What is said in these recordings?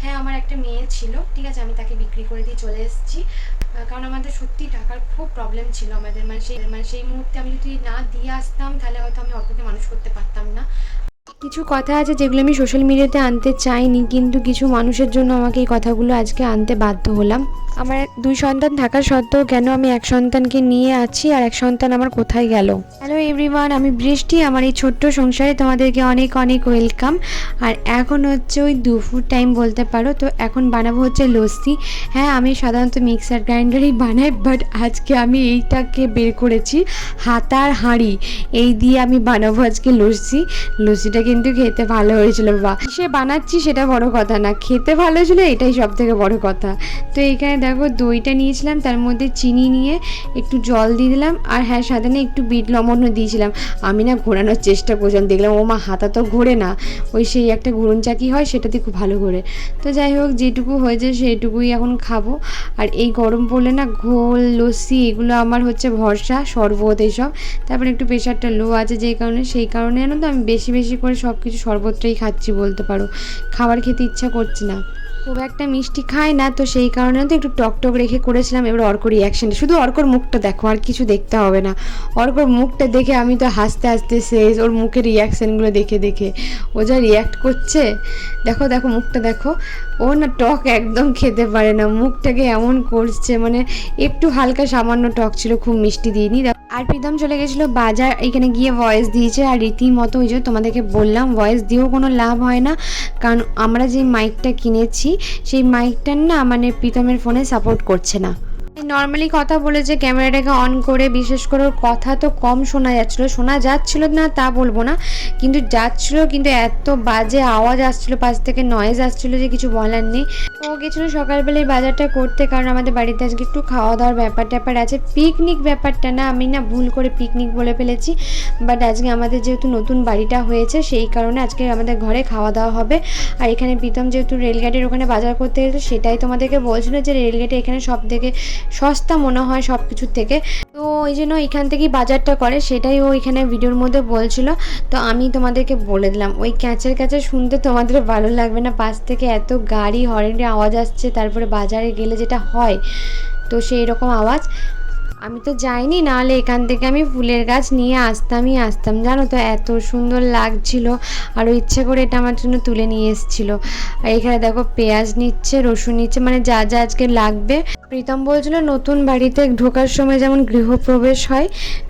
হ্যাঁ আমার একটা মেয়ে ছিল, ঠিক আছে, আমি তাকে বিক্রি করে দিয়ে চলে এসেছি। কারণ আমাদের সত্যি টাকার খুব প্রবলেম ছিল আমাদের মানে সেই মানে সেই মুহূর্তে আমি যদি না দিয়ে আসতাম, তাহলে হয়তো আমি অল্পকে মানুষ করতে পারতাম না। কিছু কথা আছে যেগুলো আমি সোশ্যাল মিডিয়াতে আনতে চাইনি, কিন্তু কিছু মানুষের জন্য আমাকে এই কথাগুলো আজকে আনতে বাধ্য হলাম। আমার দুই সন্তান থাকা সত্ত্বেও কেন আমি এক সন্তানকে নিয়ে আছি আর এক সন্তান আমার কোথায় গেল? হ্যালো এভরিওয়ান আমি বৃষ্টি, আমার এই ছোট্ট সংসারে তোমাদেরকে অনেক অনেক ওয়েলকাম আর এখন হচ্ছে ওই দুপুর টাইম বলতে পারো, তো এখন বানাবো হচ্ছে লস্যি। হ্যাঁ আমি সাধারণত মিক্সার গ্রাইন্ডারই বানাই বাট আজকে আমি এইটাকে বের করেছি, হাতার হাঁড়ি। এই দিয়ে আমি বানাবো আজকে লস্যি। লস্যিটা কিন্তু খেতে ভালো হয়েছিল বা সে বানাচ্ছি সেটা বড় কথা না, খেতে ভালো ছিল এটাই সব থেকে বড় কথা। তো এইখানে দেখো দইটা নিয়েছিলাম, তার মধ্যে চিনি নিয়ে একটু জল দিয়ে দিলাম, আর হ্যাঁ সাথে না একটু বিট লবণও দিয়েছিলাম। আমি না ঘোরানোর চেষ্টা করছিলাম, দেখলাম ও মা হাতা তো ঘোরে না, ওই সেই একটা ঘুরন চাকি হয় সেটাতে খুব ভালো ঘোরে তো যাই হোক, যেটুকু হয়েছে সেটুকুই এখন খাব। আর এই গরম পড়লে না ঘোল, লস্যি এগুলো আমার হচ্ছে ভরসা, শরবত এইসব তারপরে একটু প্রেশারটা লো আছে যেই কারণে, সেই কারণে জানো তো আমি বেশি বেশি করে সব কিছু শরবতটাই খাচ্ছি বলতে পারো। খাবার খেতে ইচ্ছা করছে না। খুব একটা মিষ্টি খায় না তো সেই কারণে তো একটু টক টক রেখে করেছিলাম এবার অর্ক রিয়াকশনটা শুধু অর্কর মুখটা দেখো আর কিছু দেখতে হবে না। অর্কর মুখটা দেখে আমি তো হাসতে হাসতে শেষ ওর মুখের রিয়াকশানগুলো দেখে দেখে। ও যা রিয়াক্ট করছে দেখো দেখো মুখটা দেখো। ও না টক একদম খেতে পারে না মুখটাকে এমন করছে মানে একটু হালকা সামান্য টক ছিল খুব মিষ্টি দিইনি। দেখো, আর প্রীতম চলে গেছিল বাজার, এখানে গিয়ে ভয়েস দিয়েছে। আর রীতিমতো ওই যে তোমাদেরকে বললাম ভয়েস দিয়েও কোনো লাভ হয় না। কারণ আমরা যে মাইকটা কিনেছি, সেই মাইকটার না মানে প্রীতমের ফোনে সাপোর্ট করছে না। নর্মালি কথা বলেছে ক্যামেরাটাকে অন করে, বিশেষ করে ওর কথা তো কম শোনা যাচ্ছিল, শোনা যাচ্ছিল না তা বলব না। কিন্তু যাচ্ছিল, কিন্তু এত বাজে আওয়াজ আসছিল, পাশ থেকে নয়েজ আসছিল যে কিছু বলার নেই। ও গেছিল সকালবেলায় বাজারটা করতে, কারণ আমাদের বাড়িতে আজকে একটু খাওয়া দাওয়ার ব্যাপার ট্যাপার আছে। পিকনিক ব্যাপারটা না, আমি না ভুল করে পিকনিক বলে ফেলেছি। বাট আজকে আমাদের যেহেতু নতুন বাড়িটা হয়েছে, সেই কারণে আজকে আমাদের ঘরে খাওয়া দাওয়া হবে। আর এখানে প্রীতম যেহেতু রেলগাড়ির ওখানে বাজার করতে গেছে, সেটাই তোমাদেরকে বলছিল যে রেলগেটে এখানে সব থেকে সস্তা মনে হয় সব কিছুর থেকে। তো ওই জন্য এখান থেকেই বাজারটা করে, সেটাই ও এখানে ভিডিওর মধ্যে বলছিল। তো আমি তোমাদেরকে বলে দিলাম, ওই ক্যাঁচের ক্যাচে শুনতে তোমাদের ভালো লাগবে না, পাশ থেকে এত গাড়ি হরেনের আওয়াজ আসছে, তারপরে বাজারে গেলে যেটা হয়, তো সেই রকম আওয়াজ। আমি তো যাইনি, নাহলে এখান থেকে আমি ফুলের গাছ নিয়ে আসতামই আসতাম, জানো তো এত সুন্দর লাগছিল আরও ইচ্ছে করে এটা আমার জন্য তুলে নিয়ে এসেছিল। আর এখানে দেখো পেঁয়াজ নিচ্ছে, রসুন নিচ্ছে মানে যা যা আজকে লাগবে। প্রীতম বলছিল, নতুন বাড়িতে ঢোকার সময় যেমন গৃহপ্রবেশ হয়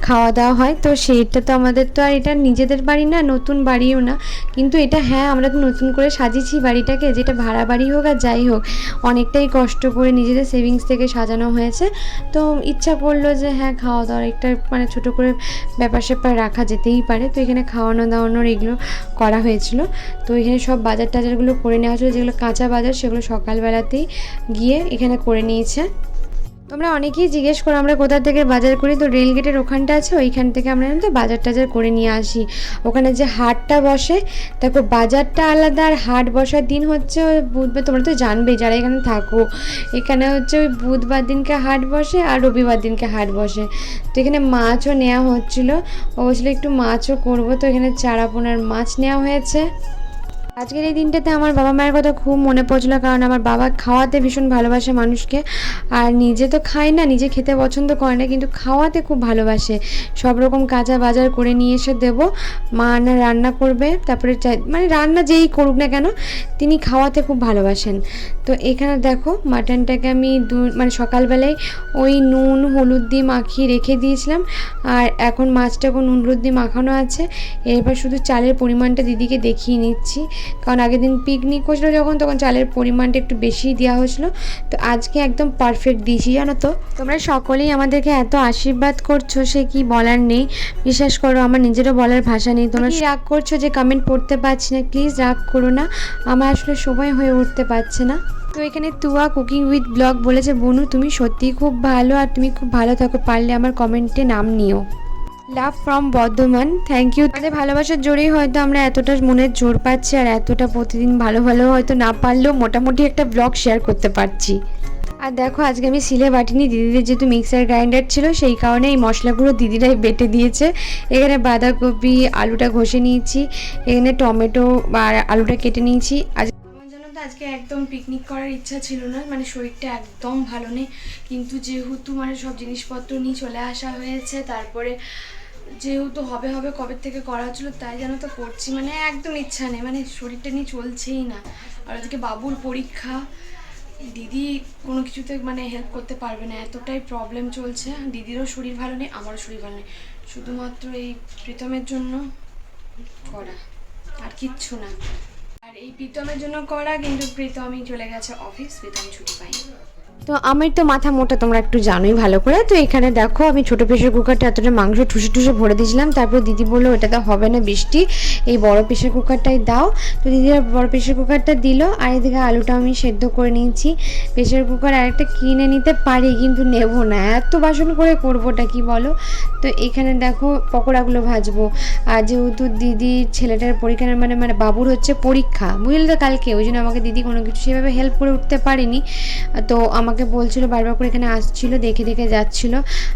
খাওয়া দাওয়া হয়, তো সেইটা তো আমাদের তো আর এটা নিজেদের বাড়ি না, নতুন বাড়িও না। কিন্তু এটা হ্যাঁ আমরা তো নতুন করে সাজিয়েছি বাড়িটাকে, যেটা ভাড়া বাড়ি হোক আর যাই হোক, অনেকটাই কষ্ট করে নিজেদের সেভিংস থেকে সাজানো হয়েছে। তো ইচ্ছা করল যে হ্যাঁ খাওয়া দাওয়ার একটা মানে ছোটো করে ব্যাপার স্যাপার রাখা যেতেই পারে। তো এখানে খাওয়ানো দাওয়ানোর এগুলো করা হয়েছিল। তো এখানে সব বাজার টাজারগুলো করে নেওয়া হয়েছিল, যেগুলো কাঁচা বাজার সেগুলো সকালবেলাতেই গিয়ে এখানে করে নিয়েছে। তোমরা অনেকেই জিজ্ঞেস করো, আমরা কোথা থেকে বাজার করি? তো রেল গেটের ওখানটা আছে, ওইখান থেকে আমরা তো বাজার টাজার করে নিয়ে আসি। ওখানে যে হাটটা বসে, দেখো বাজারটা আলাদা আর হাট বসার দিন হচ্ছে বুধবার, তোমরা তো জানবেই, যারা এখানে থাকো। এখানে হচ্ছে ওই বুধবার দিনকে হাট বসে আর রবিবার দিনকে হাট বসে। তো এখানে মাছও নেওয়া হচ্ছিল। ও বলছিলো একটু মাছও করব। তো এখানে চারাপোনার মাছ নেওয়া হয়েছে। আজকের এই দিনটাতে আমার বাবা মায়ের কথা খুব মনে পড়ছিল, কারণ আমার বাবা খাওয়াতে ভীষণ ভালোবাসে মানুষকে। আর নিজে তো খায় না, নিজে খেতে পছন্দ করে না, কিন্তু খাওয়াতে খুব ভালোবাসে। সব রকম কাঁচা বাজার করে নিয়ে এসে দেবো। মা না রান্না করবে, তারপরে মানে রান্না যেই করুক না কেন, তিনি খাওয়াতে খুব ভালোবাসেন। তো এখানে দেখো, মাটনটাকে আমি দু মানে সকালবেলায় ওই নুন, হলুদ দিয়ে মাখিয়ে রেখে দিয়েছিলাম। আর এখন মাছটাকে নুন, হলুদ দিয়ে মাখানো আছে। এরপর শুধু চালের পরিমাণটা দিদিকে দেখিয়ে নিচ্ছি। কারণ আগের দিন পিকনিক হয়েছিল যখন তখন চালের পরিমাণটা একটু বেশিই দেওয়া হয়েছিল। তো আজকে একদম পারফেক্ট দিয়েছি জানো তো? তোমরা সকলেই আমাদেরকে এত আশীর্বাদ করছ সে কি বলার নেই। বিশ্বাস করো আমার নিজেরও বলার ভাষা নেই। তোমরা রাগ করছ যে কমেন্ট পড়তে পারছি না? প্লিজ রাগ করো না। আমার আসলে সময় হয়ে উঠতে পারছে না। তো এখানে তুয়া কুকিং উইথ ব্লগ বলেছে বনু তুমি সত্যিই খুব ভালো আর তুমি খুব ভালো থাকো। পারলে আমার কমেন্টে নাম নিও। Love from Bardhaman. Thank you তাদের ভালোবাসার জোরেই হয়তো আমরা এতটা মনের জোর পাচ্ছি আর এতটা প্রতিদিন ভালো ভালো হয়তো না পারলেও মোটামুটি একটা ব্লগ শেয়ার করতে পারছি। আর দেখো, আজকে আমি সিলে বাটিনি। দিদিদের যেহেতু মিক্সার গ্রাইন্ডার ছিল, সেই কারণে এই মশলাগুলো দিদিরাই বেটে দিয়েছে। এখানে বাঁধাকপি, আলুটা ঘষে নিয়েছি। এখানে টমেটো আর আলুটা কেটে নিয়েছি। আজ আজকে একদম পিকনিক করার ইচ্ছা ছিল না। মানে শরীরটা একদম ভালো নেই। কিন্তু যেহেতু মানে সব জিনিসপত্র নিয়ে চলে আসা হয়েছে, তারপরে যেহেতু হবে হবে কবে থেকে করা হচ্ছিল তাই যেন তো করছি। মানে একদম ইচ্ছা নেই মানে শরীরটা নিয়ে চলছেই না। আর ওদিকে বাবুর পরীক্ষা, দিদি কোনো কিছুতে মানে হেল্প করতে পারবে না, এতটাই প্রবলেম চলছে। দিদিরও শরীর ভালো নেই, আমারও শরীর ভালো নেই। শুধুমাত্র এই প্রীতমের জন্য করা, আর কিচ্ছু না। আর এই প্রীতমের জন্য করা, কিন্তু প্রীতমই চলে গেছে অফিস প্রীতম ছুটি পাই তো আমার তো মাথা মোটা, তোমরা একটু জানোই ভালো করে। তো এখানে দেখো, আমি ছোট প্রেশার কুকারটা এতটা মাংস ঠুসে ঠুসে ভরে দিয়েছিলাম। তারপর দিদি বলল ওটাতে হবে না বৃষ্টি। এই বড় প্রেশার কুকারটাই দাও। তো দিদি বড় প্রেশার কুকারটা দিল, আর এদিকে আলুটা আমি সেদ্ধ করে নিয়েছি। প্রেশার কুকার আরেকটা কিনে নিতে পারি, কিন্তু নেব না। এত বাসন করে করবোটা কি বলো? তো এখানে দেখো, পকোড়াগুলো ভাজবো। আর যেহেতু দিদির ছেলেটার পরীক্ষা মানে মানে বাবুর হচ্ছে পরীক্ষা, বুঝলে তো কালকে, ওই জন্য আমাকে দিদি কোনো কিছু সেভাবে হেল্প করে উঠতে পারেনি। তো আমাকে বলছিল, বারবার করে এখানে আসছিল, দেখে দেখে যাচ্ছিল।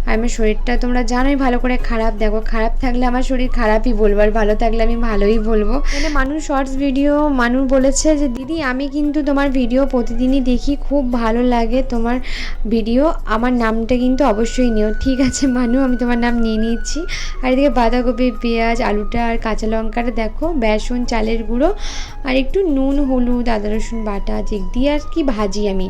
আর আমার শরীরটা তোমরা জানোই, ভালো করে খারাপ। দেখো, খারাপ থাকলে আমার শরীর খারাপই বলব, আর ভালো থাকলে আমি ভালোই বলব। মানে মানুষ শর্টস ভিডিও মানুষ বলেছে যে, দিদি, আমি কিন্তু তোমার ভিডিও প্রতিদিনই দেখি, খুব ভালো লাগে তোমার ভিডিও আমার নামটা কিন্তু অবশ্যই নিও। ঠিক আছে, মানু, আমি তোমার নাম নিয়ে নিচ্ছি। আর এদিকে বাঁধাকপি পেঁয়াজ, আলুটা আর কাঁচা লঙ্কাটা দেখো, বেসন, চালের গুঁড়ো, আর একটু নুন, হলুদ, আদা, রসুন বাটা, যে দিয়ে আর কি ভাজি আমি,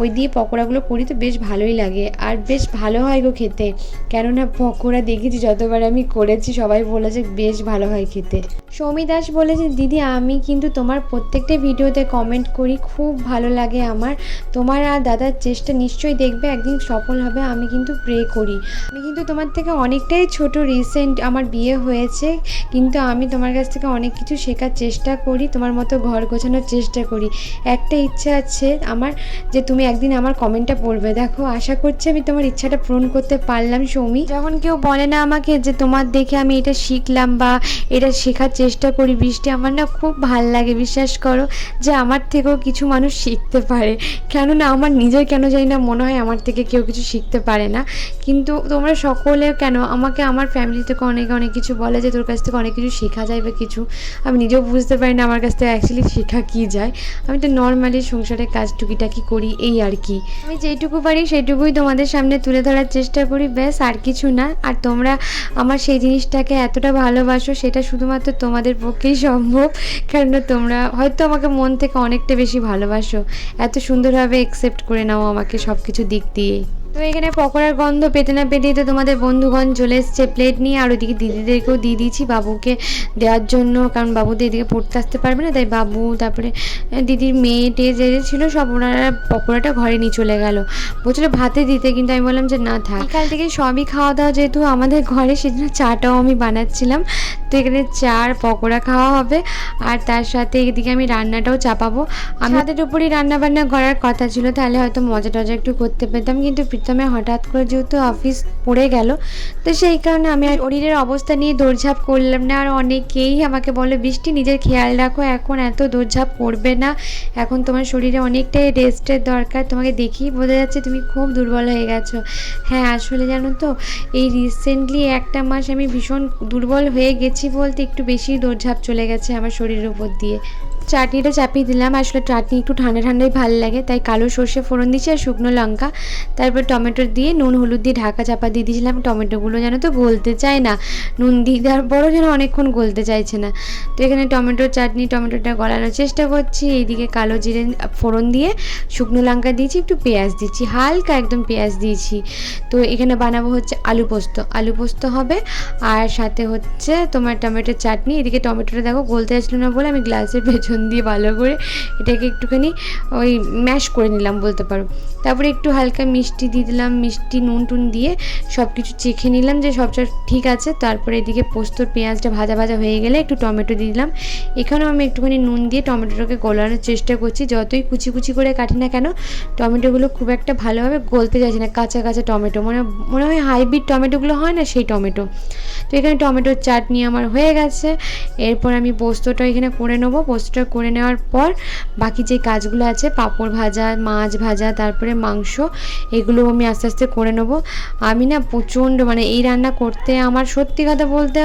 ওই দিয়ে পকোড়াগুলো করি তো বেশ ভালোই লাগে। আর বেশ ভালো হয় গো খেতে। কেননা পকোড়া দেখেছি, যতবার আমি করেছি, সবাই বলেছে বেশ ভালো হয় খেতে। সৌমি দাস বলেছে দিদি, আমি কিন্তু তোমার প্রত্যেকটা ভিডিওতে কমেন্ট করি, খুব ভালো লাগে আমার। তোমার আর দাদার চেষ্টা নিশ্চয়ই দেখবে, একদিন সফল হবে, আমি কিন্তু প্রে করি। আমি কিন্তু তোমার থেকে অনেকটাই ছোট রিসেন্ট আমার বিয়ে হয়েছে, কিন্তু আমি তোমার কাছ থেকে অনেক কিছু শেখার চেষ্টা করি, তোমার মতো ঘর গোছানোর চেষ্টা করি। একটা ইচ্ছা আছে আমার, যে তুমি একদিন আমার কমেন্টটা পড়বে। দেখো, আশা করছি আমি তোমার ইচ্ছাটা পূরণ করতে পারলাম, সৌমি। যখন কেউ বলে না আমাকে যে তোমার দেখে আমি এটা শিখলাম বা এটা শেখার চেষ্টা করি, বৃষ্টি আমার না খুব ভালো লাগে। বিশ্বাস করো যে আমার থেকেও কিছু মানুষ শিখতে পারে। কেননা আমার নিজের কেন জানি না মনে হয় আমার থেকে কেউ কিছু শিখতে পারে না। কিন্তু তোমরা সকলে কেন আমাকে আমার ফ্যামিলি থেকে অনেক অনেক কিছু বলে যে তোর কাছ থেকে অনেক কিছু শেখা যায় বা কিছু। আমি নিজেও বুঝতে পারি না আমার কাছ থেকে অ্যাকচুয়ালি শেখা কী যায়। আমি তো নর্মালি সংসারের কাজ টুকিটাকি করি, এই আর কি। আমি যেটুকু পারি সেটুকুই তোমাদের সামনে তুলে ধরার চেষ্টা করি। ব্যাস, আর কিছু না। আর তোমরা আমার সেই জিনিসটাকে এতটা ভালোবাসো, সেটা শুধুমাত্র তোমাদের পক্ষেই সম্ভব। কেননা তোমরা হয়তো আমাকে মন থেকে অনেকটা বেশি ভালোবাসো। এত সুন্দরভাবে অ্যাকসেপ্ট করে নাও আমাকে সব কিছু দিক দিয়ে। তো এখানে পকোড়ার গন্ধ পেতে না পেতেই তো তোমাদের বন্ধুগণ চলে এসছে প্লেট নিয়ে আর ওদিকে দিদিদেরকেও দিয়ে দিয়েছি। বাবুকে দেওয়ার জন্য কারণ বাবু তো এদিকে পড়তে আসতে পারবে না তাই বাবু তারপরে দিদির মেয়ে টেয়ে যে ছিল সব ওনারা পকোড়াটা ঘরে নিয়ে চলে গেল। বলছিল ভাতে দিতে কিন্তু আমি বললাম যে না থাক। কাল থেকে সবই খাওয়া দাওয়া যেহেতু আমাদের ঘরে সেজন্য চাটাও আমি বানাচ্ছিলাম তো এখানে চার পকোড়া খাওয়া হবে আর তার সাথে এদিকে আমি রান্নাটাও চাপাবো। আমাদের উপরই রান্না বান্না করার কথা ছিল তাহলে হয়তো মজা টজা একটু করতে পেতাম কিন্তু প্রথমে হঠাৎ করে যেহেতু অফিস পড়ে গেল, তো সেই কারণে আমি আর শরীরের অবস্থা নিয়ে দৌড়ঝাঁপ করলাম না। আর অনেকেই আমাকে বলে, বৃষ্টি, নিজের খেয়াল রাখো, এখন এত দৌড়ঝাঁপ করবে না। এখন তোমার শরীরে অনেকটাই রেস্টের দরকার। তোমাকে দেখেই বোঝা যাচ্ছে তুমি খুব দুর্বল হয়ে গেছো। হ্যাঁ আসলে জানো তো, এই রিসেন্টলি একটা মাস আমি ভীষণ দুর্বল হয়ে গেছি বলতে একটু বেশি দৌড়ঝাঁপ চলে গেছে আমার শরীরের উপর দিয়ে। চাটনিটা চাপিয়ে দিলাম। আসলে চাটনি একটু ঠান্ডা ঠান্ডাই ভালো লাগে, তাই কালো সর্ষে ফোড়ন দিয়েছি আর শুকনো লঙ্কা। তারপর টমেটো দিয়ে নুন, হলুদ দিয়ে ঢাকা চাপা দিয়ে দিয়েছিলাম। টমেটোগুলো যেন তো গলতে চায় না। নুন দিয়ে দেওয়ার পরও যেন অনেকক্ষণ গলতে চাইছে না। তো এখানে টমেটোর চাটনি, টমেটোটা গলানোর চেষ্টা করছি। এইদিকে কালো জিরে ফোড়ন দিয়ে শুকনো লঙ্কা দিয়েছি, একটু পেঁয়াজ দিচ্ছি হালকা একদম পেঁয়াজ দিয়েছি। তো এখানে বানাবো হচ্ছে আলু পোস্ত। আলু পোস্ত হবে আর সাথে হচ্ছে তোমার টমেটোর চাটনি। এদিকে টমেটোটা দেখো গলতে আসলো না বলে আমি গ্লাসের পেছন দিয়ে ভালো করে এটাকে একটুখানি ওই ম্যাশ করে নিলাম বলতে পারো। তারপরে একটু হালকা মিষ্টি দিয়ে দিলাম, মিষ্টি, নুন টুন দিয়ে সব কিছু চেখে নিলাম যে সবটা ঠিক আছে। তারপরে এদিকে পোস্তর পেঁয়াজটা ভাজা ভাজা হয়ে গেলে একটু টমেটো দিয়ে দিলাম। এখানেও আমি একটুখানি নুন দিয়ে টমেটোটাকে গলানোর চেষ্টা করছি। যতই কুচি কুচি করে কাটি না কেন, টমেটোগুলো খুব একটা ভালোভাবে গলতে যাচ্ছে না, কাঁচা কাঁচা টমেটো। মনে মনে হয় হাইব্রিড টমেটোগুলো হয় না সেই টমেটো। তো এখানে টমেটোর চাটনি আমার হয়ে গেছে। এরপর আমি পোস্তটা এখানে করে নেব। পোস্তটা পরিষ্কার করে নেওয়ার পর বাকি যে কাজগুলো আছে, পাঁপড় ভাজা, মাছ ভাজা, তারপরে মাংস, এগুলো আমি আস্তে আস্তে করে নেব। আমি না প্রচণ্ড মানে এই রান্না করতে আমার সত্যি কথা বলতে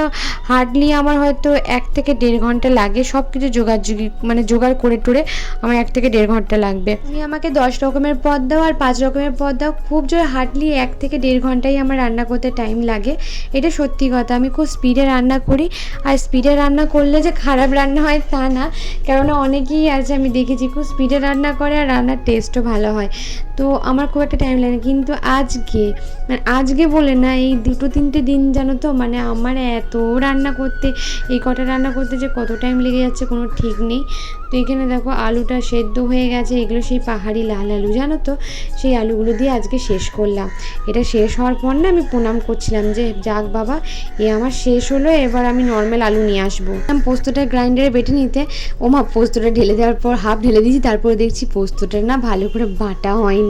হার্ডলি আমার হয়তো এক থেকে দেড় ঘণ্টা লাগে। সব কিছু জোগাড় মানে জোগাড় করে টরে আমার এক থেকে দেড় ঘণ্টা লাগবে। তুমি আমাকে দশ রকমের পদ দাও আর পাঁচ রকমের পদ দাও। খুব জোর হার্ডলি এক থেকে দেড় ঘন্টাই আমার রান্না করতে টাইম লাগে। এটা সত্যি কথা। আমি খুব স্পিডে রান্না করি। আর স্পিডে রান্না করলে যে খারাপ রান্না হয় তা না। কেননা অনেকেই আছে আমি দেখেছি খুব স্পিডে রান্না করে আর রান্নার টেস্টও ভালো হয়। তো আমার খুব একটা টাইম লাগে না। কিন্তু আজকে মানে আজকে বলে না, এই দুটো তিনটে দিন জানো তো মানে আমার এত রান্না করতে, এই কটা রান্না করতে যে কত টাইম লেগে যাচ্ছে কোনো ঠিক নেই। তো এখানে দেখো আলুটা সেদ্ধ হয়ে গেছে, এগুলো সেই পাহাড়ি লাল আলু, জানো তো? সেই আলুগুলো দিয়ে আজকে শেষ করলাম। এটা শেষ হওয়ার পর না আমি প্রণাম করছিলাম যে, যাক বাবা, এ আমার শেষ হলো, এবার আমি নর্মাল আলু নিয়ে আসব। পোস্তটা গ্রাইন্ডারে বেটে নিতে ও মা পোস্তটা ঢেলে দেওয়ার পর হাফ ঢেলে দিয়েছি, তারপরে দেখছি পোস্তটা না ভালো করে বাটা হয়নি।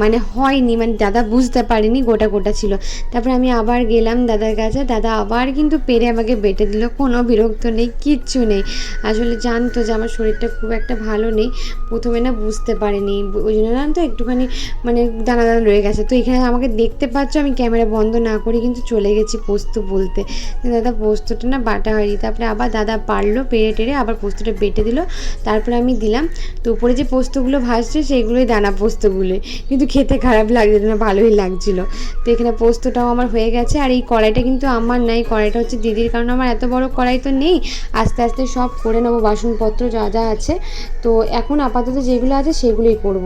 মানে হয়নি মানে দাদা বুঝতে পারেনি গোটা গোটা ছিল। তারপরে আমি আবার গেলাম দাদার কাছে, দাদা আবার কিন্তু পেরে আমাকে বেটে দিল, কোনো বিরক্ত নেই, কিচ্ছু নেই। আসলে জানতো যে আমার শরীরটা খুব একটা ভালো নেই, প্রথমে না বুঝতে পারেনি, ওই জন্য না তো একটুখানি মানে দানা দানা রয়ে গেছে। তো এখানে আমাকে দেখতে পাচ্ছ, আমি ক্যামেরা বন্ধ না করে কিন্তু চলে গেছি পোস্ত বলতে। দাদা পোস্তটা না বাটা হয়নি, তারপরে আবার দাদা পারল, পেরে টেরে আবার পোস্তটা বেটে দিল। তারপরে আমি দিলাম, তো উপরে যে পোস্তগুলো ভাজছে, সেগুলোই দানা পোস্তগুলোই কিন্তু খেতে খারাপ লাগছিল না, ভালোই লাগছিল। তো এখানে পোস্তটাও আমার হয়ে গেছে আর এই কড়াইটা কিন্তু আমার নাই কড়াইটা হচ্ছে দিদির কারণ আমার এত বড় কড়াই তো নেই। আস্তে আস্তে সব করে নেব, বাসনপত্র যা যা আছে। তো এখন আপাতত যেগুলো আছে সেগুলোই করব।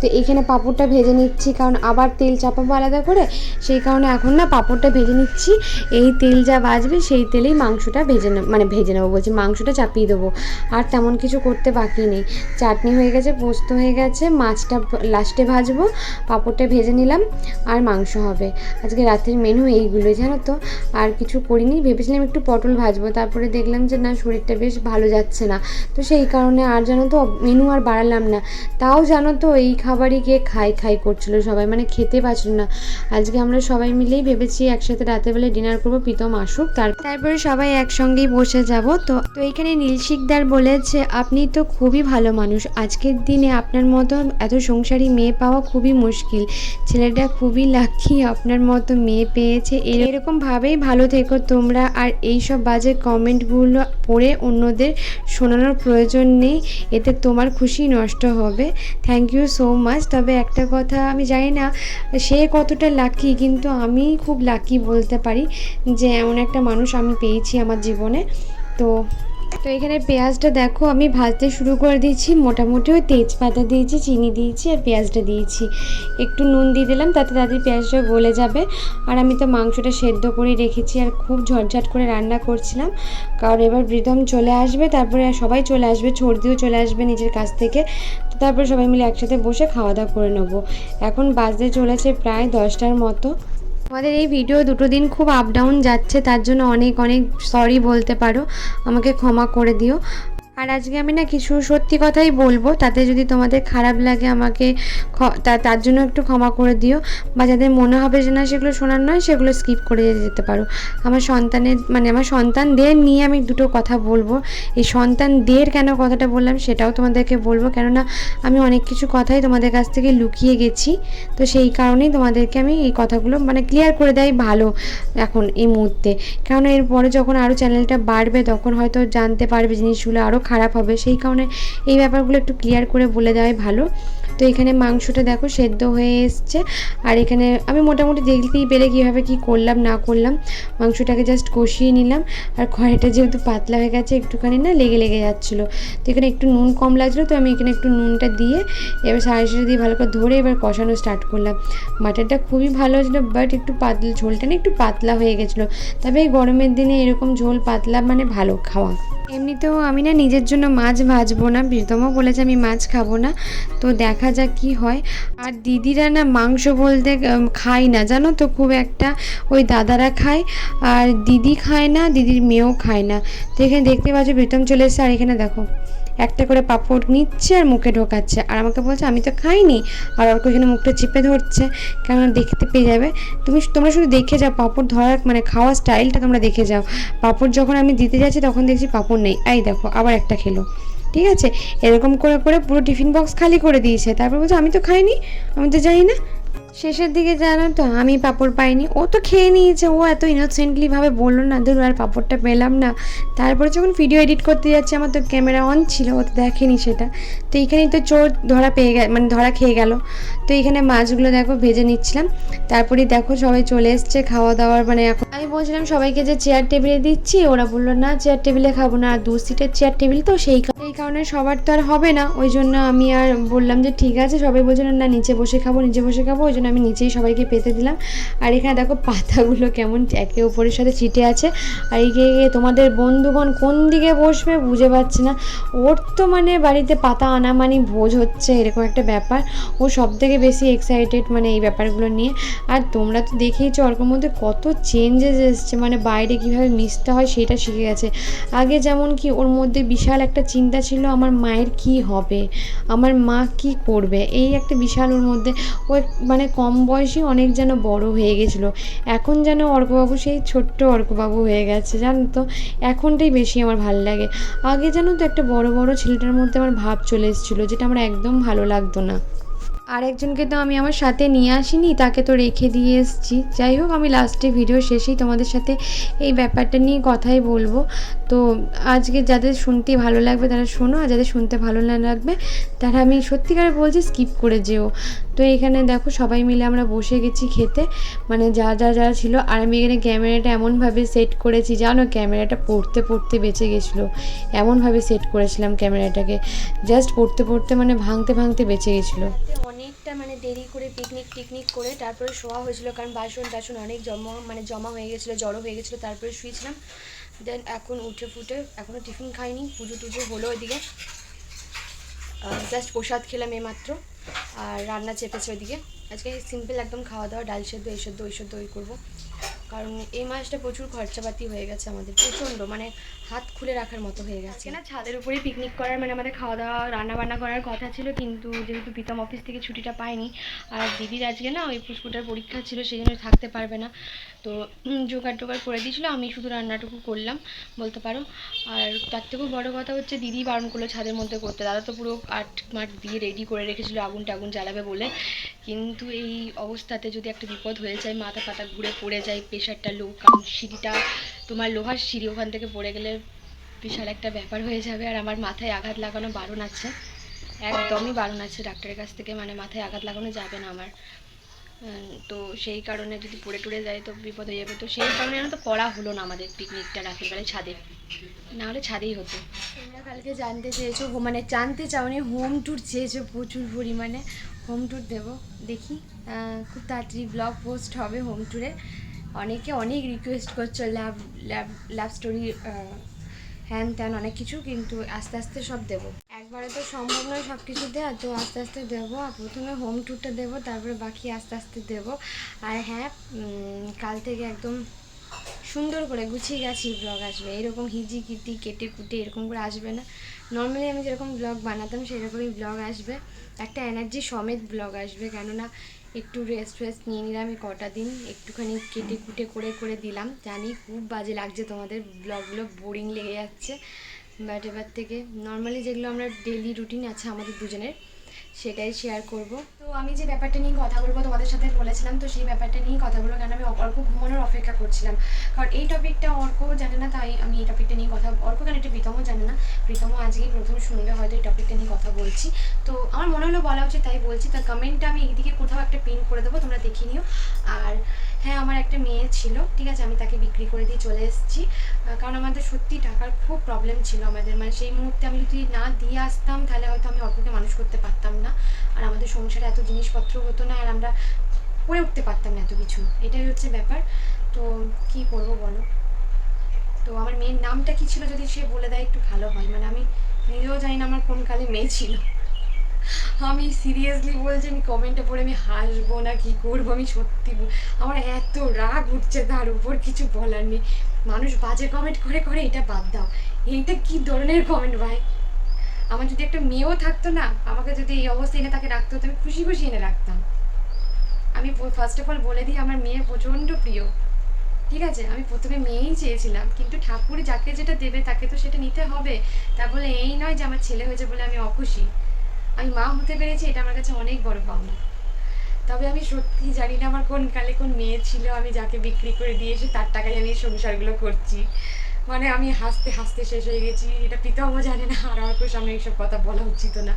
তো এখানে পাঁপড়টা ভেজে নিচ্ছি, কারণ আবার তেল চাপাবো আলাদা করে। সেই কারণে এখন না পাঁপড়টা ভেজে নিচ্ছি। এই তেল যা বাজবে সেই তেলেই মাংসটা ভেজে মানে ভেজে নেব বলছি, মাংসটা চাপিয়ে দেবো। আর তেমন কিছু করতে বাকি নেই। চাটনি হয়ে গেছে, পোস্ত হয়ে গেছে, মাছটা লাস্টে ভাজবো, পাঁপড়টা ভেজে নিলাম, আর মাংস হবে। আজকে রাতের মেনু এইগুলো জানো তো? আর কিছু করিনি, ভেবেছিলাম একটু পটল ভাজবো, তারপরে দেখলাম যে না, শরীরটা বেশ ভালো যাচ্ছে না। তো সেই কারণে আর জানো তো মেনু আর বাড়ালাম না। তাও জানো তো, এই খাবারই গিয়ে খাই খাই করছিল সবাই মানে খেতে পারছিল না। আজকে আমরা সবাই মিলেই ভেবেছি একসাথে রাতেরবেলায় ডিনার করব, প্রীতম আসুক, তার তারপরে সবাই একসঙ্গেই বসে যাব। তো তো এখানে নীল শিকদার বলেছে, আপনি তো খুবই ভালো মানুষ। আজকের দিনে আপনার মতো এত সংসারী মেয়ে পাওয়া খুবই মুশকিল। ছেলেটা খুবই লাকি আপনার মতো মেয়ে পেয়েছে। এর- এরকমভাবেই ভালো থেকো তোমরা। আর এই সব বাজে কমেন্টগুলো পড়ে অন্যদের শোনানোর প্রয়োজন নেই। এতে তোমার খুশি নষ্ট হবে। থ্যাংক ইউ সো মাচ তবে একটা কথা আমি জানি না, সে কতটা লাকি কিন্তু আমি খুব লাকি বলতে পারি যে এমন একটা মানুষ আমি পেয়েছি আমার জীবনে। তো তো এখানে পেঁয়াজটা দেখো, আমি ভাজতে শুরু করে দিয়েছি। মোটামুটি ওই তেজপাতা দিয়েছি, চিনি দিয়েছি আর পেঁয়াজটা দিয়েছি। একটু নুন দিয়ে দিলাম, তাতে তাদের পেঁয়াজটা গলে যাবে। আর আমি তো মাংসটা সেদ্ধ করে রেখেছি আর খুব ঝটঝট করে রান্না করছিলাম। কারণ এবার প্রীতম চলে আসবে, তারপরে সবাই চলে আসবে ছর্দিও চলে আসবে নিজের কাছ থেকে। তো তারপরে সবাই মিলে একসাথে বসে খাওয়া দাওয়া করে নেব। এখন বাজতে চলেছে প্রায় দশটার মতো। আমাদের এই ভিডিও দুটো দিন খুব আপ ডাউন যাচ্ছে, তার জন্য অনেক অনেক সরি বলতে পারো। আমাকে ক্ষমা করে দিও। আর আজকে আমি না কিছু সত্যি কথাই বলব, তাতে যদি তোমাদের খারাপ লাগে আমাকে তার জন্য একটু ক্ষমা করে দিও, বা যাদের মনে হবে যে না সেগুলো শোনার নয়, সেগুলো স্কিপ করে যেতে পারো। আমার সন্তানের মানে আমার সন্তানদের নিয়ে আমি দুটো কথা বলব। এই সন্তানদের কেন কথাটা বললাম সেটাও তোমাদেরকে বলব, কেননা আমি অনেক কিছু কথাই তোমাদের কাছ থেকে লুকিয়ে গেছি, তো সেই কারণেই তোমাদেরকে আমি এই কথাগুলো মানে ক্লিয়ার করে দেয় ভালো এখন এই মুহূর্তে। কারণ এরপরে যখন আরও চ্যানেলটা বাড়বে, তখন হয়তো জানতে পারবে জিনিসগুলো আরও খারাপ হবে। সেই কারণে এই ব্যাপারগুলো একটু ক্লিয়ার করে বলে দেওয়াই ভালো। তো এখানে মাংসটা দেখো সেদ্ধ হয়ে এসছে। আর এখানে আমি মোটামুটি দেখতেই পেলে কীভাবে কি করলাম, না করলাম। মাংসটাকে জাস্ট কষিয়ে নিলাম। আর কড়াইটা যেহেতু পাতলা হয়ে গেছে, একটুখানি না লেগে লেগে যাচ্ছিল। তো এখানে একটু নুন কম লাগছিল, তো আমি এখানে একটু নুনটা দিয়ে এবার সাড়ে সাড়ে দিয়ে ভালো করে ধরে এবার কষানো স্টার্ট করলাম। মাটনটা খুবই ভালো হয়েছিলো বাট একটু পাতলা ঝোলটা না একটু পাতলা হয়ে গেছিল। তবে এই গরমের দিনে এরকম ঝোল পাতলা মানে ভালো খাওয়া। এমনিতেও আমি না নিজের জন্য মাছ ভাজবো না। প্রীতমও বলেছে আমি মাছ খাব না। তো দেখা যাক কি হয়। আর দিদিরা না মাংস বলতে খায় না। জানো তো খুব একটা ওই দাদারা খায়। আর দিদি খায় না, দিদির মেয়েও খায় না। তো এখানে দেখতে পাচ্ছ প্রীতম চলে এসছে। আর এখানে দেখো একটা করে পাঁপড় নিচ্ছে আর মুখে ঢোকাচ্ছে। আর আমাকে বলছে, আমি তো খাইনি। আর অর্ক এখানে মুখটা চিপে ধরছে। কেননা দেখতে পেয়ে যাবে। তুমি তোমরা শুধু দেখে যাও, পাঁপড় ধরার মানে খাওয়ার স্টাইলটা তোমরা দেখে যাও। পাঁপড় যখন আমি দিতে যাচ্ছি, তখন দেখছি পাঁপড় নেই। এই দেখো, আবার একটা খেলো। ঠিক আছে? এরকম করে করে পুরো টিফিন বক্স খালি করে দিয়েছে। তারপর বলছে, আমি তো খাইনি, আমি তো জানি না। শেষের দিকে জানো তো, আমি পাঁপড় পাইনি। ও তো খেয়ে নিয়েছে, ও এত ইনোসেন্টলি ভাবে বলল না, ধরো আর পাঁপড়টা পেলাম না। তারপরে যখন ভিডিও এডিট করতে যাচ্ছে, আমার তো ক্যামেরা অন ছিল, ও তো দেখেনি সেটা। তো এইখানেই তো চোর ধরা পেয়ে গেল মানে ধরা খেয়ে গেল। তো এইখানে মাছগুলো দেখো ভেজে নিচ্ছিলাম। তারপরে দেখো সবাই চলে এসছে খাওয়া দাওয়ার মানে এখন আমি বলছিলাম সবাইকে যে চেয়ার টেবিলে দিচ্ছি, ওরা বলল, না চেয়ার টেবিলে খাব না। আর দু সিটের চেয়ার টেবিল তো সেই এই কারণে সবার তো আর হবে না। ওই জন্য আমি আর বললাম যে, ঠিক আছে। সবাই বলছিল, না, নিচে বসে খাব, নিচে বসে খাব। ওই জন্য আমি নিচেই সবাইকে পেতে দিলাম। আর এখানে দেখো পাতাগুলো কেমন একে অপরের সাথে ছিটে আছে। আর এই তোমাদের বন্ধুগণ কোন দিকে বসবে বুঝে পাচ্ছি না। ওর তো মানে বাড়িতে পাতা আনা মানে ভোজ হচ্ছে, এরকম একটা ব্যাপার। ও সব থেকে বেশি এক্সাইটেড মানে এই ব্যাপারগুলো নিয়ে। আর তোমরা তো দেখেইছো ওর মধ্যে কত চেঞ্জেস এসছে মানে বাইরে কীভাবে মিশতে হয় সেটা শিখে গেছে। আগে যেমন কি ওর মধ্যে বিশাল একটা চিন্তা ছিল, আমার মায়ের কি হবে, আমার মা কি করবে, এই একটা বিশাল ওর মধ্যে। ও মানে কম বয়সী অনেক যেন বড় হয়ে গেছিল। এখন যেন অর্কবাবু সেই ছোট্ট অর্কবাবু হয়ে গেছে, জানো তো? এখনটাই বেশি আমার ভালো লাগে। আগে যেন তো একটা বড় বড় ছেলেটার মধ্যে আমার ভাব চলে এসেছিল, যেটা আমার একদম ভালো লাগতো না। আর একজনকে তো আমি আমার সাথে নিয়ে আসিনি, তাকে তো রেখে দিয়ে এসেছি। যাই হোক, আমি লাস্টে ভিডিও শেষেই তোমাদের সাথে এই ব্যাপারটা নিয়ে কথাই বলব। তো আজকে যাদের শুনতে ভালো লাগবে তারা শোনো, আর যাদের শুনতে ভালো না লাগবে তারা আমি সত্যিকারে বলছি, স্কিপ করে যেও। তো এখানে দেখো সবাই মিলে আমরা বসে গেছি খেতে। মানে যা যা যা ছিল। আর আমি এখানে ক্যামেরাটা এমনভাবে সেট করেছি, জানো? ক্যামেরাটা পড়তে পড়তে বেঁচে গেছিল। এমনভাবে সেট করেছিলাম ক্যামেরাটাকে। জাস্ট পড়তে পড়তে মানে ভাঙতে ভাঙতে বেঁচে গেছিল। অনেকটা মানে দেরি করে পিকনিক টিকনিক করে তারপরে শোয়া হয়েছিল, কারণ বাসন টাসন অনেক জমা মানে জমা হয়ে গেছিল, জড়ো হয়ে গেছিল, তারপরে শুয়েছিলাম। দেন এখন উঠে ফুটে এখনও টিফিন খাইনি পুজো টুজো হলো ওইদিকে। জাস্ট প্রসাদ খেলাম এইমাত্র, আর রান্না চেপেছে ওইদিকে। আজকে সিম্পল একদম খাওয়া দাওয়া, ডাল সেদ্ধ, এই সেদ্ধ, ওই সেদ্ধ, ওই করব। কারণ এই মাসটা প্রচুর খরচাপাতি হয়ে গেছে আমাদের, প্রচণ্ড মানে হাত খুলে রাখার মতো হয়ে গেছে। না ছাদের উপরেই পিকনিক করার মানে আমাদের খাওয়া দাওয়া রান্না বান্না করার কথা ছিল, কিন্তু যেহেতু প্রীতম অফিস থেকে ছুটিটা পাইনি আর দিদির আজকে না ওই ফুসকুটার পরীক্ষা ছিল, সেই জন্য থাকতে পারবে না। তো জোগাড় টোগাড় করে দিয়েছিলো, আমি শুধু রান্নাটুকু করলাম, বলতে পারো। আর তার থেকেও বড়ো কথা হচ্ছে, দিদি বারণ করল ছাদের মধ্যে করতে। দাদা তো পুরো আট মাঠ দিয়ে রেডি করে রেখেছিলো আগুন টাগুন জ্বালাবে বলে। কিন্তু এই অবস্থাতে যদি একটা বিপদ হয়ে যায় মাথা ফাতা ঘুরে পড়ে যায় প্রেশারটা লো, কারণ সিঁড়িটা তোমার লোহার সিঁড়ি, ওখান থেকে পড়ে গেলে বিশাল একটা ব্যাপার হয়ে যাবে। আর আমার মাথায় আঘাত লাগানো বারণ আছে, একদমই বারণ আছে ডাক্তারের কাছ থেকে মানে মাথায় আঘাত লাগানো যাবে না আমার। তো সেই কারণে যদি পড়ে টড়ে যায় তো বিপদ হয়ে যাবে। তো সেই কারণে তো করা হলো না আমাদের পিকনিকটা রাতের বেলায় ছাদে। না হলে ছাদেই হতো। তোমরা কালকে জানতে চেয়েছো মানে জানতে চাওনি হোম ট্যুর চেয়েছো প্রচুর পরিমাণে। হোম ট্যুর দেবো। দেখি খুব তাড়াতাড়ি ব্লগ পোস্ট হবে হোম ট্যুরে অনেকে অনেক রিকোয়েস্ট করছ ল্যাব ল্যাব লাভ স্টোরি হ্যান ত্যান অনেক কিছু, কিন্তু আস্তে আস্তে সব দেবো। একবারে তো সম্ভব নয় সব কিছু দেওয়া, তো আস্তে আস্তে দেবো আর প্রথমে হোম ট্যুরটা দেবো, তারপরে বাকি আস্তে আস্তে দেবো। আর হ্যাঁ কাল থেকে একদম সুন্দর করে গুছিয়ে গেছি ব্লগ আসবে। এরকম হিজি কিটি কেটে কুটে এরকম করে আসবে না। নর্মালি আমি যেরকম ব্লগ বানাতাম, সেরকমই ব্লগ আসবে। একটা এনার্জি সমেত ব্লগ আসবে, কেননা একটু রেস্ট ফেস্ট নিয়ে নিলাম, এই কটা দিন একটুখানি কেটে কুটে করে করে দিলাম। জানি খুব বাজে লাগছে তোমাদের ব্লগগুলো বোরিং লেগে যাচ্ছে। বাট এবার থেকে নর্মালি যেগুলো আমরা ডেলি রুটিন আছে আমাদের দুজনের সেটাই শেয়ার করব। তো আমি যে ব্যাপারটা নিয়ে কথা বলব তোমাদের সাথে বলেছিলাম, তো সেই ব্যাপারটা নিয়ে কথা বলব কারণ আমি অর্ক ঘুমানোর অপেক্ষা করছিলাম। কারণ এই টপিকটা অর্ক জানে না, তাই আমি এই টপিকটা নিয়ে কথা, অর্ক কেন, এটা প্রীতমও জানে না। প্রীতমও আজকেই প্রথম শুনবে হয়তো এই টপিকটা নিয়ে কথা বলছি। তো আমার মনে হলো বলা উচিত, তাই বলছি তার কমেন্টটা আমি এইদিকে কোথাও একটা পিন করে দেবো, তোমরা দেখে নিও। আর হ্যাঁ আমার একটা মেয়ে ছিল, ঠিক আছে? আমি তাকে বিক্রি করে দিয়ে চলে এসেছি। কারণ আমাদের সত্যি টাকার খুব প্রবলেম ছিল আমাদের। মানে সেই মুহূর্তে আমি যদি না দিয়ে আসতাম, তাহলে হয়তো আমি অল্পকে মানুষ করতে পারতাম না। আর আমাদের সংসারে এত জিনিসপত্র হতো না, আর আমরা করে উঠতে পারতাম না এত কিছু। এটাই হচ্ছে ব্যাপার। তো কি করব বলো? তো আমার মেয়ের নামটা কি ছিল যদি সে বলে দেয়, একটু ভালো হয়। মানে আমি নিজেও জানি না আমার কোন কালে মেয়ে ছিল। আমি সিরিয়াসলি বলছি, আমি কমেন্টে পড়ে আমি হাসবো না, কি করব? আমি সত্যি আমার এত রাগ উঠছে, তার উপর কিছু বলার নেই। মানুষ বাজে কমেন্ট করে করে এটা বাদ দাও। এইটা কি ধরনের কমেন্ট ভাই? আমার যদি একটা মেয়েও থাকতো না, আমাকে যদি এই অবস্থায় এনে তাকে রাখতো তো আমি খুশি খুশি এনে রাখতাম। আমি ফার্স্ট অফ অল বলে দিই, আমার মেয়ে প্রচণ্ড প্রিয়। ঠিক আছে? আমি প্রথমে মেয়েই চেয়েছিলাম, কিন্তু ঠাকুর যাকে যেটা দেবে তাকে তো সেটা নিতে হবে। তা বলে এই নয় যে আমার ছেলে হয়েছে বলে আমি অখুশি। আমি মা হতে পেরেছি, এটা আমার কাছে অনেক বড় পাওনা। তবে আমি সত্যি জানি না আমার কোন কালে কোন মেয়ে ছিল, আমি যাকে বিক্রি করে দিয়ে এসে তার টাকায় আমি সংসারগুলো করছি। মানে আমি হাসতে হাসতে শেষ হয়ে গেছি, এটা পিতাও জানে না, আর আমার সামনে এইসব কথা বলা উচিত না।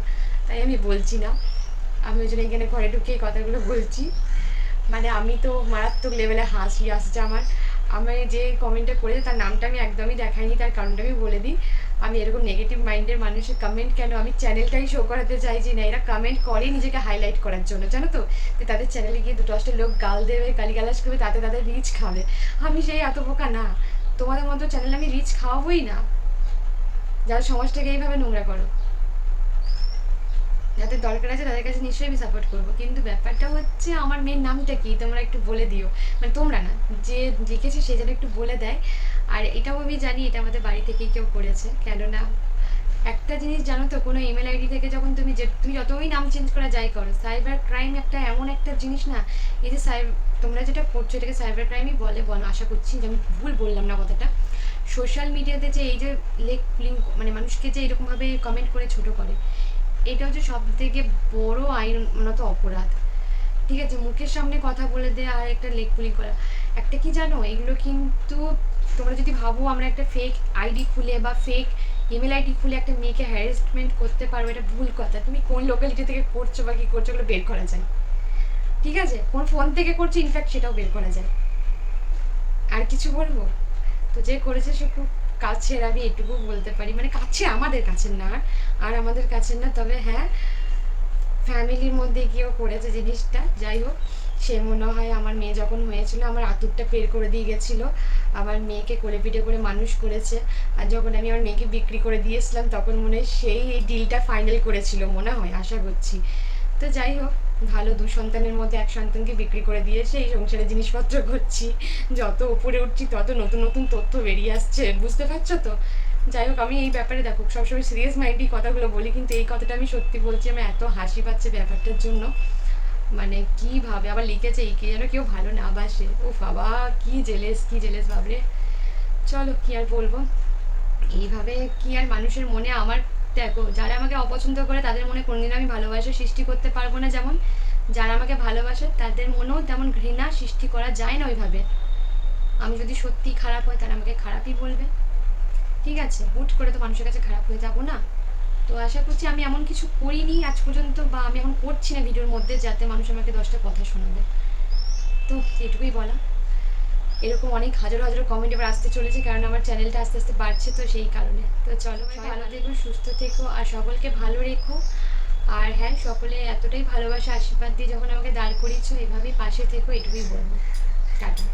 তাই আমি বলছি না। আমি ওই জন্য এখানে ঘরে ঢুকে এই কথাগুলো বলছি। মানে আমি তো মারাত্মক লেভেলে হাসি আসছে আমার। আমি যে কমেন্টটা করেছে, তার নামটা আমি একদমই দেখাইনি, তার কারণটা আমি বলে দিই। আমি এরকম নেগেটিভ মাইন্ডের মানুষের কমেন্ট কেন? আমি চ্যানেলটাই শো করাতে চাইছি না, এরা কমেন্ট করে নিজেকে হাইলাইট করার জন্য, জানো তো? তাদের চ্যানেলে গিয়ে দুটো আসতে লোক গাল দেবে, গালিগালাজ করবে, তাতে তাদের রিচ খাবে। আমি সেই এত বোকা না। তোমাদের মতো চ্যানেলে আমি রিচ খাওয়াবোই না। যারা সমাজটাকে এইভাবে নোংরা করো। যাদের দরকার আছে তাদের কাছে নিশ্চয়ই আমি সাপোর্ট করব। কিন্তু ব্যাপারটা হচ্ছে আমার মেয়ের নামটা কি, তোমরা একটু বলে দিও। মানে তোমরা না, যে লিখেছে সে যেন একটু বলে দেয়। আর এটাও আমি জানি, এটা আমাদের বাড়ি থেকেই কেউ করেছে। কেননা একটা জিনিস জানো তো, কোনো ইমেল আইডি থেকে যখন তুমি যে, তুমি যতই নাম চেঞ্জ করা যাই করো সাইবার ক্রাইম একটা এমন একটা জিনিস না, এই যে সাইব তোমরা যেটা করছ এটাকে সাইবার ক্রাইমই বলে, বলো, আশা করছি যে আমি ভুল বললাম না কথাটা। সোশ্যাল মিডিয়াতে যে এই যে লেক লিঙ্ক মানে মানুষকে যে এরকমভাবে কমেন্ট করে ছোট করে এটা হচ্ছে সব থেকে বড় আইনত অপরাধ। ঠিক আছে, মুখের সামনে কথা বলে দেয়া আর একটা লেক পুলিং করা। একটা কি জানো? এগুলো কিন্তু তোমরা যদি ভাবো আমরা একটা ফেক আইডি খুলে বা ফেক ইমেল আইডি খুলে একটা মেয়েকে হ্যারাসমেন্ট করতে পারব, এটা ভুল কথা। তুমি কোন লোকালিটি থেকে করছ বা কী করছ ওগুলো বের করা যায়। ঠিক আছে, কোন ফোন থেকে করছ ইনফ্যাক্ট সেটাও বের করা যায়। আর কিছু বলব? তো যে করেছে সে খুব কাছের, আমি এটুকু বলতে পারি। মানে কাছে আমাদের কাছের না, আর আমাদের কাছের না, তবে হ্যাঁ ফ্যামিলির মধ্যে গিয়েও করেছে জিনিসটা। যাই হোক, সে মনে হয় আমার মেয়ে যখন হয়েছিল, আমার আতুরটা পের করে দিয়ে গেছিল। আমার মেয়েকে কোলে পিঠে করে মানুষ করেছে। আর যখন আমি আমার মেয়েকে বিক্রি করে দিয়েছিলাম, তখন মনে হয় সেই এই ডিলটা ফাইনাল করেছিল, মনে হয়, আশা করছি। তো যাই হোক ভালো দু সন্তানের মধ্যে এক সন্তানকে বিক্রি করে দিয়েছে এই সংসারে জিনিসপত্র করছি। যত উপরে উঠছি তত নতুন নতুন তথ্য বেরিয়ে আসছে। বুঝতে পারছ তো? যাই হোক, আমি এই ব্যাপারে দেখো, সবসময় সিরিয়াস মাইন্ডই কথাগুলো বলি, কিন্তু এই কথাটা আমি সত্যি বলছি আমি এত হাসি পাচ্ছে ব্যাপারটার জন্য। মানে কীভাবে আবার লিখেছে এই কে যেন কেউ ভালো না বাসে। ও বাবা, কি জেলেস কি জেলেস বাবরে চলো, কি আর বলব? এইভাবে কি আর মানুষের মনে আমার দেখো, যারা আমাকে অপছন্দ করে তাদের মনে কোনোদিন আমি ভালোবাসা সৃষ্টি করতে পারব না যেমন, যারা আমাকে ভালোবাসে তাদের মনেও তেমন ঘৃণা সৃষ্টি করা যায় না ওইভাবে। আমি যদি সত্যি খারাপ হয় তারা আমাকে খারাপই বলবে। ঠিক আছে, হুট করে তো মানুষের কাছে খারাপ হয়ে যাব না। তো আশা করছি আমি এমন কিছু করিনি আজ পর্যন্ত বা আমি এখন করছি না ভিডিওর মধ্যে যাতে মানুষ আমাকে দশটা কথা শোনাবে। তো এটুকুই বলা। এরকম অনেক হাজার হাজার কমেন্ট এবার আসতে চলেছে কারণ আমার চ্যানেলটা আস্তে আস্তে বাড়ছে তো সেই কারণে। তো চলো ভালো থেকো সুস্থ থেকো আর সকলকে ভালো রেখো। আর হ্যাঁ সকলে এতটাই ভালোবাসা আশীর্বাদ দিয়ে যখন আমাকে দাঁড় করিয়েছো এভাবেই পাশে থেকো এটুকুই বলব। টাটা।